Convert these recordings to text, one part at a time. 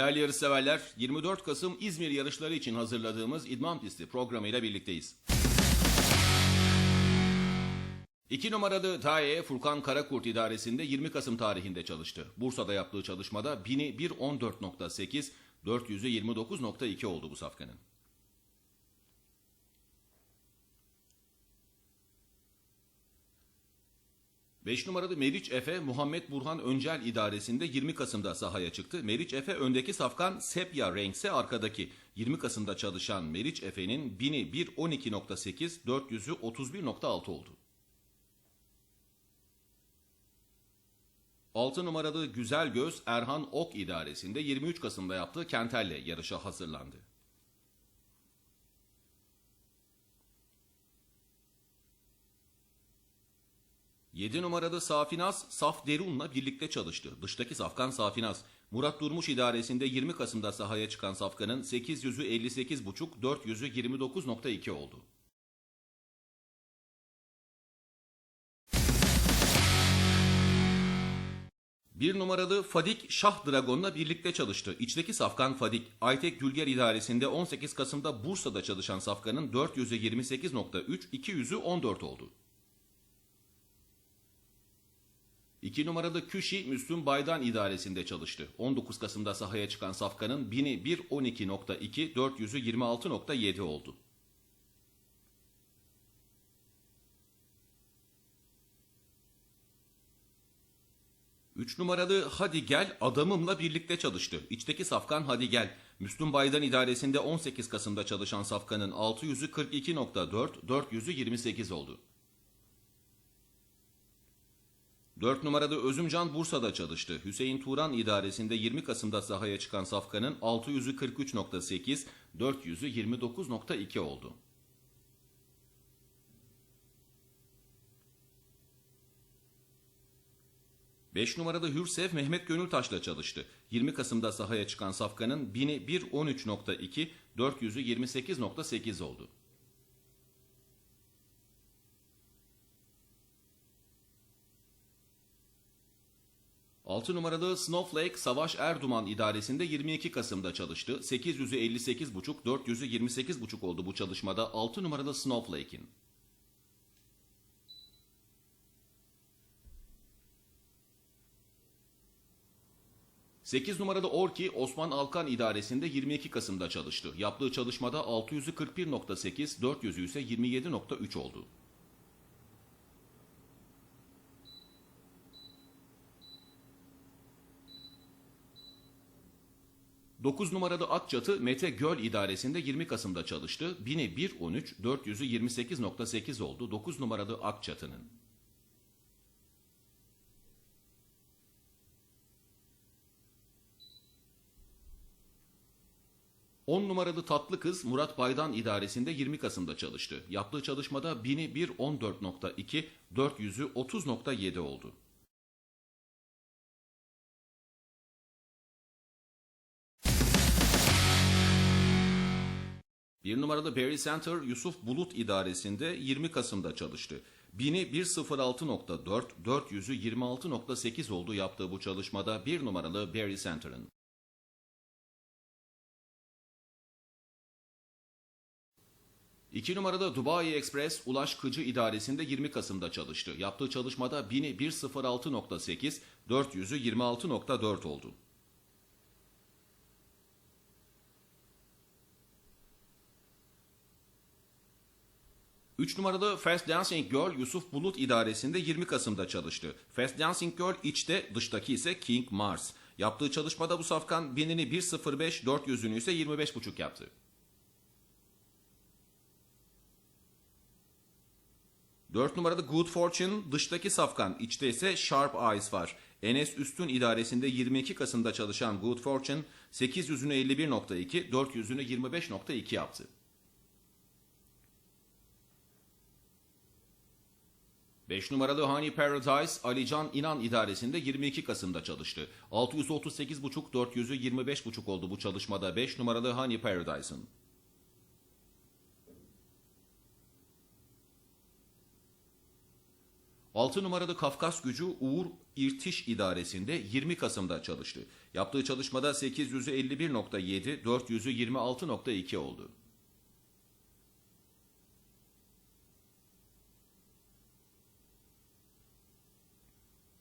Değerli yarışseverler, 24 Kasım İzmir yarışları için hazırladığımız İdman Pisti programıyla birlikteyiz. 2 numaralı Taye Furkan Karakurt idaresinde 20 Kasım tarihinde çalıştı. Bursa'da yaptığı çalışmada 1000'i 1.14.8, 400'ü 29.2 oldu bu safkanın. Beş numaralı Meriç Efe Muhammed Burhan Öncel idaresinde 20 Kasım'da sahaya çıktı. Meriç Efe öndeki safkan sepya renkse arkadaki. 20 Kasım'da çalışan Meriç Efe'nin 1000'i 1.12.8, 400'ü 31.6 oldu. 6 numaralı Güzel Göz Erhan Ok idaresinde 23 Kasım'da yaptığı Kentel'le yarışa hazırlandı. Yedi numaralı Safinaz Saf Derun'la birlikte çalıştı. Dıştaki safkan Safinaz. Murat Durmuş idaresinde 20 Kasım'da sahaya çıkan safkanın 800'ü 58,5, 400'ü 29.2 oldu. Bir numaralı Fadik Şah Dragon'la birlikte çalıştı. İçteki safkan Fadik, Aytek Gülger idaresinde 18 Kasım'da Bursa'da çalışan safkanın 400'ü 28.3, 200'ü 14 oldu. 2 numaralı Küşi Müslüm Baydan idaresinde çalıştı. 19 Kasım'da sahaya çıkan safkanın 1000'i 1.12.2, 400'ü 26.7 oldu. Üç numaralı Hadi Gel adamımla birlikte çalıştı. İçteki safkan Hadi Gel. Müslüm Baydan idaresinde 18 Kasım'da çalışan safkanın 600'ü 42.4, 400'ü 28 oldu. 4 numaralı Özümcan Bursa'da çalıştı. Hüseyin Turan idaresinde 20 Kasım'da sahaya çıkan safkanın 600'ü 43.8, 400'ü 29.2 oldu. Beş numaralı Hürsev Mehmet Gönültaş'la çalıştı. 20 Kasım'da sahaya çıkan safkanın 1000'i 1.13.2, 400'ü 28.8 oldu. 6 numaralı Snowflake Savaş Erduman idaresinde 22 Kasım'da çalıştı. 800'ü 58,5, 400'ü 28,5 oldu bu çalışmada 6 numaralı Snowflake'in. Sekiz numaralı Orki Osman Alkan idaresinde 22 Kasım'da çalıştı. Yaptığı çalışmada 600'ü 41.8, 400'ü ise 27.3 oldu. 9 numaralı Akçatı Mete Göl idaresinde 20 Kasım'da çalıştı. 1000'i 1.13, 400'ü 28.8 oldu 9 numaralı Akçatı'nın. On numaralı tatlı kız Murat Baydan idaresinde 20 Kasım'da çalıştı. Yaptığı çalışmada 1000'i 1.14.2, 400'ü 30.7 oldu. Bir numaralı Barry Center Yusuf Bulut idaresinde 20 Kasım'da çalıştı. 1000'i 106.4, 400'ü 26.8 oldu yaptığı bu çalışmada bir numaralı Barry Center'ın. İki numaralı Dubai Express Ulaş Kıcı idaresinde 20 Kasım'da çalıştı. Yaptığı çalışmada 1000'i 106.8, 400'ü 26.4 oldu. 3 numaralı Fast Dancing Girl Yusuf Bulut idaresinde 20 Kasım'da çalıştı. Fast Dancing Girl içte, dıştaki ise King Mars. Yaptığı çalışmada bu safkan binini 1.05, 400'ünü ise 25.5 yaptı. 4 numaralı Good Fortune dıştaki safkan, içte ise Sharp Eyes var. Enes Üstün idaresinde 22 Kasım'da çalışan Good Fortune 800'ünü 51.2, 400'ünü 25.2 yaptı. 5 numaralı Honey Paradise Alican İnan idaresinde 22 Kasım'da çalıştı. 638,5 400'ü 25,5 oldu bu çalışmada 5 numaralı Honey Paradise'ın. 6 numaralı Kafkas Gücü Uğur İrtiş İdaresi'nde 20 Kasım'da çalıştı. Yaptığı çalışmada 800'ü 51.7, 400'ü 26.2 oldu.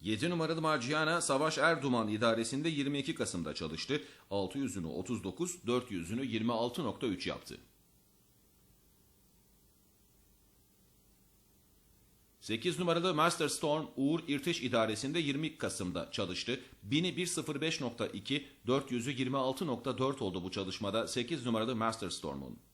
7 numaralı Marciana Savaş Erduman idaresinde 22 Kasım'da çalıştı. 600'ünü 39, 400'ünü 26.3 yaptı. 8 numaralı Master Storm Uğur İrtiş İdaresi'nde 20 Kasım'da çalıştı. 1000'i 105.2, 400'ü 26.4 oldu bu çalışmada 8 numaralı Master Storm'un.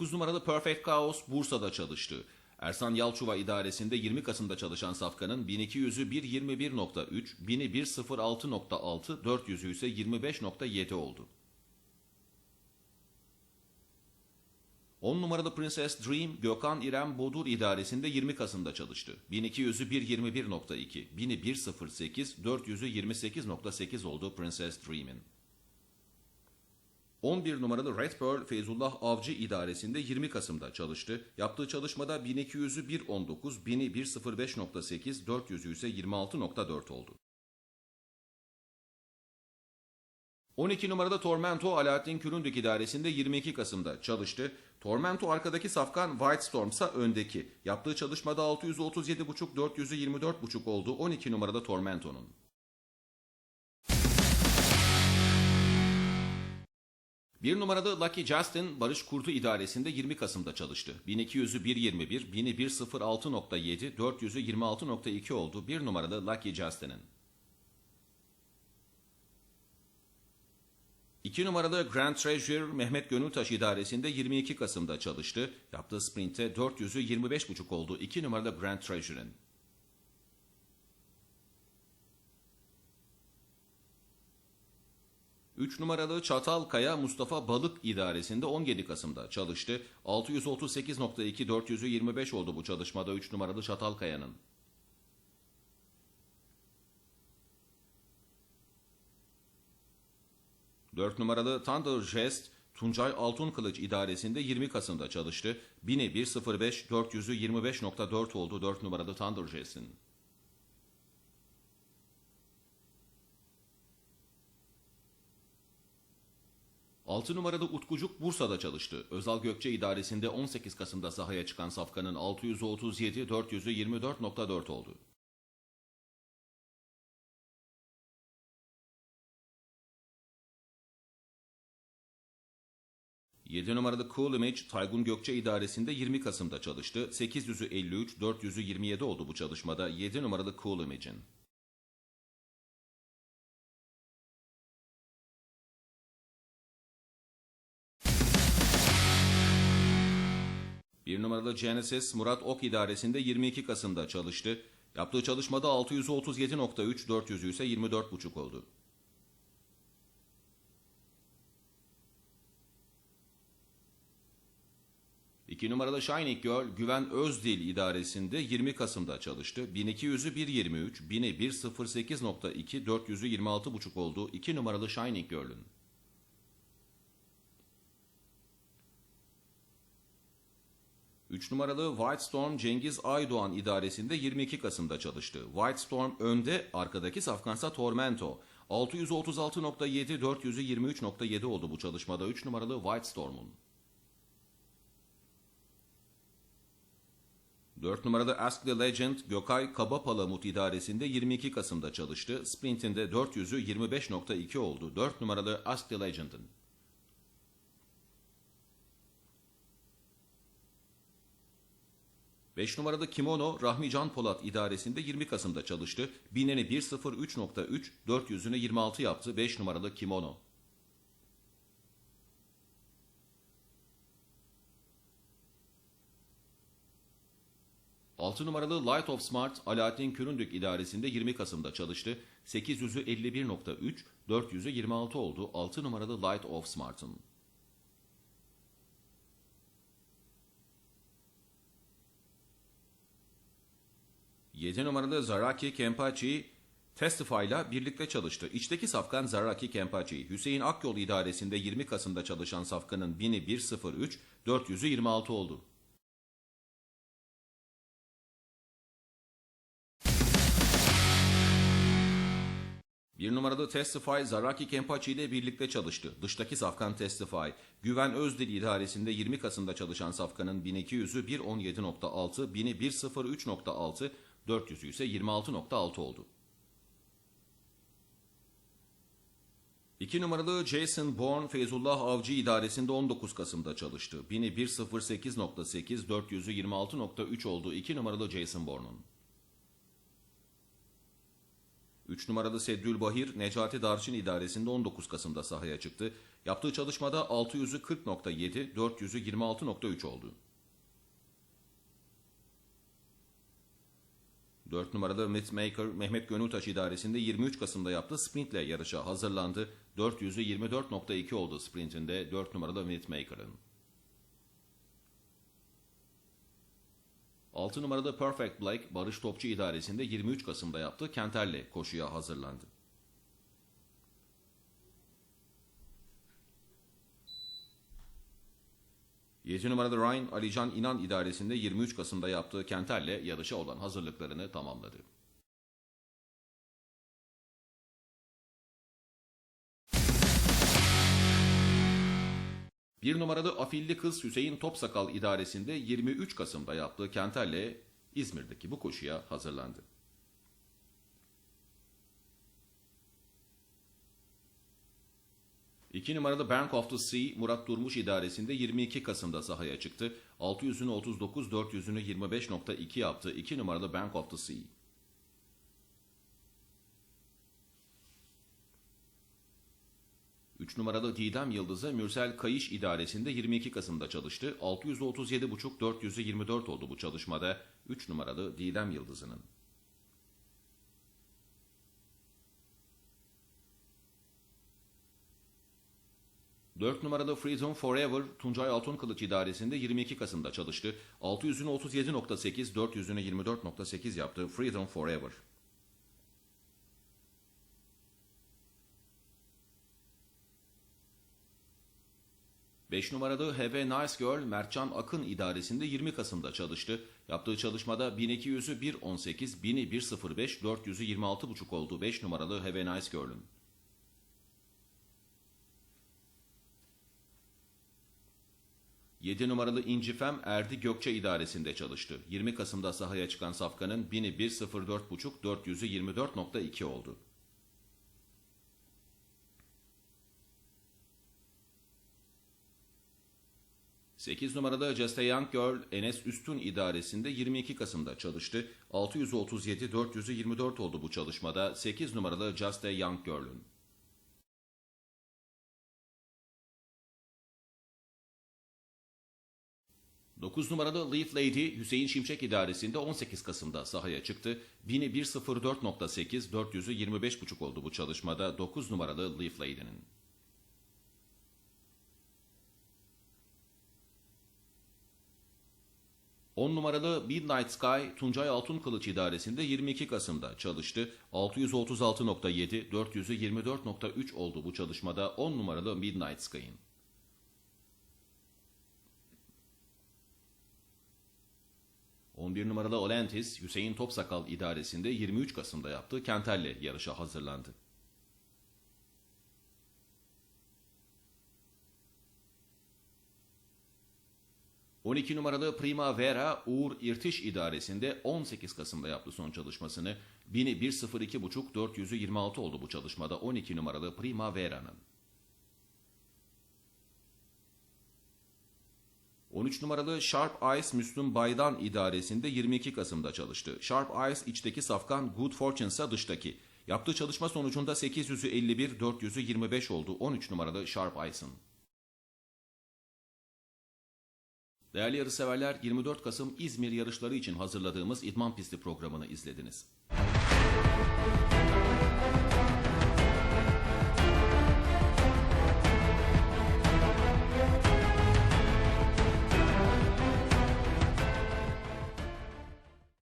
9 numaralı Perfect Chaos Bursa'da çalıştı. Ersan Yalçuva idaresinde 20 Kasım'da çalışan Safkan'ın 1200'ü 121.3, 1000'i 106.6, 400'ü ise 25.7 oldu. 10 numaralı Princess Dream Gökhan İrem Bodur idaresinde 20 Kasım'da çalıştı. 1200'ü 121.2, 1000'i 108, 400'ü 28.8 oldu Princess Dream'in. 11 numaralı Red Pearl Feyzullah Avcı idaresinde 20 Kasım'da çalıştı. Yaptığı çalışmada 1200'ü 1.19, 1000'i 1.05.8, 400'ü ise 26.4 oldu. 12 numarada Tormento Alaaddin Küründük idaresinde 22 Kasım'da çalıştı. Tormento arkadaki safkan White Storm ise öndeki. Yaptığı çalışmada 637.5 400'ü 24.5 oldu 12 numarada Tormento'nun. Bir numaralı Lucky Justin Barış Kurtu idaresinde 20 Kasım'da çalıştı. 1200'ü 1.21, 1000'i 1.06.7, 400'ü 26.2 oldu bir numaralı Lucky Justin'in. 2 numaralı Grand Treasure Mehmet Gönültaş idaresinde 22 Kasım'da çalıştı. Yaptığı sprinte 400'ü 25.5 oldu 2 numaralı Grand Treasure'ın. 3 numaralı Çatalkaya Mustafa Balık idaresinde 17 Kasım'da çalıştı. 638.2 400'ü 25 oldu bu çalışmada 3 numaralı Çatalkaya'nın. Dört numaralı Thunder Jest Tuncay Altun Kılıç idaresinde 20 Kasım'da çalıştı. 1000'i 1.05, 400'ü 25.4 oldu 4 numaralı Thunder Jest'in. 6 numaralı Utkucuk Bursa'da çalıştı. Özal Gökçe idaresinde 18 Kasım'da sahaya çıkan Safkan'ın 637, 400'ü 24.4 oldu. Yedi numaralı Cool Image Taygun Gökçe idaresinde 20 Kasım'da çalıştı. 800'ü 53, 400'ü 27 oldu bu çalışmada 7 numaralı Cool Image'in. 1 numaralı Genesis Murat Ok idaresinde 22 Kasım'da çalıştı. Yaptığı çalışmada 637.3, 400'ü ise 24.5 oldu. İki numaralı Shining Girl Güven Özdil idaresinde 20 Kasım'da çalıştı. 1200'ü 1.23, 1000'i 1.08.2, 400'ü 26.5 oldu. 2 numaralı Shining Girl'ün. 3 numaralı White Storm Cengiz Aydoğan idaresinde 22 Kasım'da çalıştı. White Storm önde, arkadaki safkansa Tormento. 636.7, 400'ü 23.7 oldu bu çalışmada 3 numaralı White Storm'un. 4 numaralı Ask the Legend Gökay Kabapalamut idaresinde 22 Kasım'da çalıştı. Sprintinde 400'ü 25.2 oldu. 4 numaralı Ask the Legend'ın. 5 numaralı Kimono Rahmi Can Polat idaresinde 20 Kasım'da çalıştı. Bineni 1.03.3, 400'üne 26 yaptı 5 numaralı Kimono. Altı numaralı Light of Smart Alaaddin Küründük idaresinde 20 Kasım'da çalıştı. 800'ü 51.3, 400'ü 26 oldu 6 numaralı Light of Smart'ın. 7 numaralı Zaraki Kempachi Testify ile birlikte çalıştı. İçteki safkan Zaraki Kempachi, Hüseyin Akyol idaresinde 20 Kasım'da çalışan safkanın 1000'i 103, 400'ü 26 oldu. Bir numaralı Testify, Zaraki Kempachi ile birlikte çalıştı. Dıştaki safkan Testify, Güven Özdil idaresinde 20 Kasım'da çalışan safkanın 1200'ü 117.6, 1000'i 103.6, 400'ü ise 26.6 oldu. 2 numaralı Jason Bourne Feyzullah Avcı idaresinde 19 Kasım'da çalıştı. 1000'i 108.8, 400'ü 26.3 oldu 2 numaralı Jason Bourne'un. 3 numaralı Seddül Bahir, Necati Darçin idaresinde 19 Kasım'da sahaya çıktı. Yaptığı çalışmada 600'ü 40.7, 400'ü 26.3 oldu. 4 numaralı Mythmaker Mehmet Gönültaş idaresinde 23 Kasım'da yaptığı sprintle yarışa hazırlandı. 400'ü 24.2 oldu sprintinde 4 numaralı Mythmaker'ın. 6 numarada Perfect Blake Barış Topçu idaresinde 23 Kasım'da yaptığı Kenter'le koşuya hazırlandı. Yedi numarada Ryan Alican İnan idaresinde 23 Kasım'da yaptığı Kenter'le yarışa olan hazırlıklarını tamamladı. Bir numaralı afilli kız Hüseyin Topsakal idaresinde 23 Kasım'da yaptığı Kenter'le İzmir'deki bu koşuya hazırlandı. İki numaralı Bank of the Sea Murat Durmuş idaresinde 22 Kasım'da sahaya çıktı. 600'ünü 39, 400'ünü 25.2 yaptı. 2 numaralı Bank of the Sea. 3 numaralı Didem Yıldız'a Mürsel Kayış idaresinde 22 Kasım'da çalıştı. 637,5 400'ü 24 oldu bu çalışmada 3 numaralı Didem Yıldız'ının. Dört numaralı Freedom Forever Tuncay Altın Kılıç idaresinde 22 Kasım'da çalıştı. 600'ünü 37.8, 400'ünü 24.8 yaptı Freedom Forever. 5 numaralı a Nice Girl Mertcan Akın idaresinde 20 Kasım'da çalıştı. Yaptığı çalışmada 1200'ü 1.18, 1000'i 1.05, 400'ü 26.5 oldu 5 numaralı a Nice Girl'ün. Yedi numaralı İncifem Erdi Gökçe idaresinde çalıştı. 20 Kasım'da sahaya çıkan Safkan'ın 1000'i 1.04.5, 400'ü 24.2 oldu. 8 numaralı Young Girl Enes Üstün idaresinde 22 Kasım'da çalıştı. 637 400'ü 24 oldu bu çalışmada 8 numaralı Just a Young Girl'ün. Dokuz numaralı Leaf Lady Hüseyin Şimşek idaresinde 18 Kasım'da sahaya çıktı. 1000'i 1.04.8, 400'ü 25.5 oldu bu çalışmada 9 numaralı Leaf Lady'nin. 10 numaralı Midnight Sky Tuncay Altın Kılıç idaresinde 22 Kasım'da çalıştı. 636.7, 400'ü 24.3 oldu bu çalışmada 10 numaralı Midnight Sky'ın. ...11 numaralı Olentis Hüseyin Topsakal idaresinde 23 Kasım'da yaptığı Kenter'le yarışa hazırlandı. 12 numaralı Primavera Uğur İrtiş idaresinde 18 Kasım'da yaptı son çalışmasını. 1000'i 1.02.5 400'ü 26 oldu bu çalışmada 12 numaralı Primavera'nın. 13 numaralı Sharp Ice Müslüm Baydan idaresinde 22 Kasım'da çalıştı. Sharp Ice içteki safkan Good Fortune ise dıştaki. Yaptığı çalışma sonucunda 800'ü 51, 400'ü 25 oldu 13 numaralı Sharp Ice'ın. Değerli yarışseverler 24 Kasım İzmir yarışları için hazırladığımız İdman Pisti programını izlediniz.